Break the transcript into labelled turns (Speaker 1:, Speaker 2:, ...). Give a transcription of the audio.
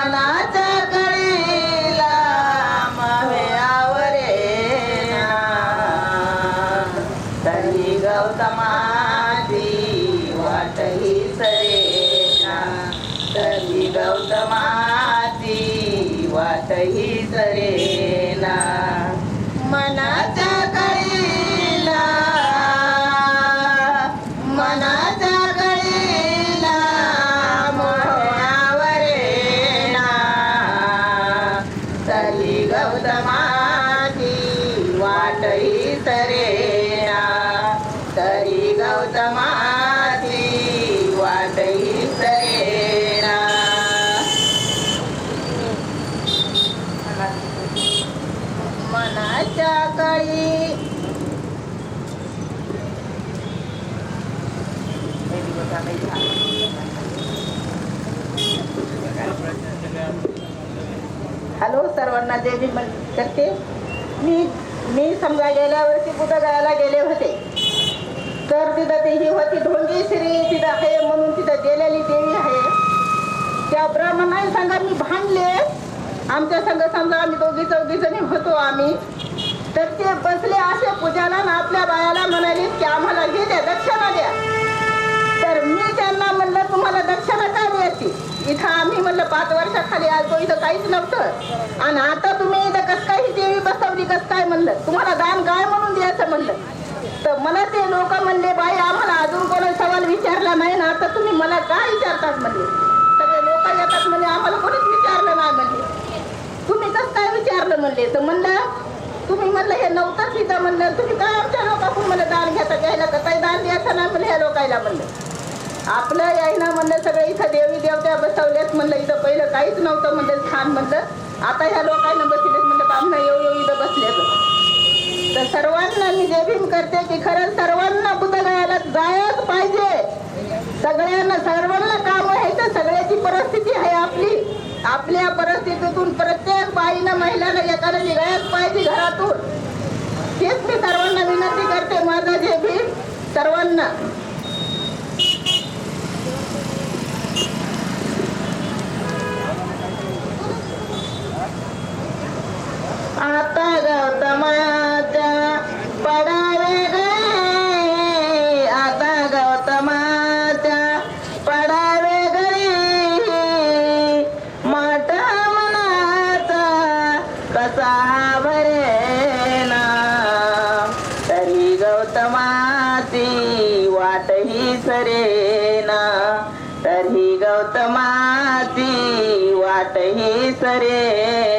Speaker 1: मनाचा कळेला मव्यावरे तरी गौतमादी वाटही सरेना तरी गौतमादी वाटही सरे सकाळी हॅलो सर्वांना देवी भीम करते मी मी समजा गेल्या वर्षी कुठं गायला गेले होते? तर तिथं ती ही होती ढोंगी श्री तिथं आहे म्हणून तिथं गेलेली देवी आहे. त्या ब्राह्मणाने सांगा मी भांडले. आमच्या संघ समजा आम्ही दोघी चौघी जणी होतो आम्ही. तर ते बसले असे पूजाला ना आपल्या बायाला म्हणाले की आम्हाला घे द्या दक्षिणा द्या. तर मी त्यांना म्हणलं तुम्हाला दक्षिणा का द्यायची? इथं आम्ही म्हणलं पाच वर्षाखाली आलतो इथं काहीच नव्हतं. आणि आता तुम्ही इथं कसं काय ही देवी बसवली कसं काय म्हणलं? तुम्हाला दान काय म्हणून द्यायचं म्हणलं? तर मला ते लोक म्हणले बाई आम्हाला अजून कोणी सवाल विचारला नाही ना आता तुम्ही मला काय विचारतात म्हणले? सगळे लोक येतात म्हणजे आम्हाला कोणीच विचारलं नाही म्हणले. तुम्ही कस काय विचारलं म्हणले? तर म्हणलं तुम्ही म्हणलं हे नव्हताच इथं म्हणलं. तुम्ही काय आमच्या लोकांकडून मला दान घेता घ्यायला तर काही दान द्यायचं नाही म्हणलं ह्या लोकायला म्हणलं. आपलं यायनं म्हणलं सगळं इथं देवी देवत्या बसवल्यात म्हणलं इथं पहिलं काहीच नव्हतं म्हणलं छान म्हणलं. आता ह्या लोकांना बसलेत म्हणलं बामणं येऊ येऊ इथं बसलेत तर सर्वांना मी देवीम करते की खरं सर्वांना बुद्धगयाला जायच पाहिजे. सगळ्यांना सर्वांना काम व्हायचं सगळ्याची परिस्थिती आहे आपली. आपल्या परिस्थितीतून पर बाईनं महिलानं निघायच पाहिजे घरातून. तेच मी सर्वांना विनंती करते माझा जे भीम सर्वांना. आता कसा भरेना तरी गौतमाची वाटही सरेना. तरी गौतमाची वाटही सरेना.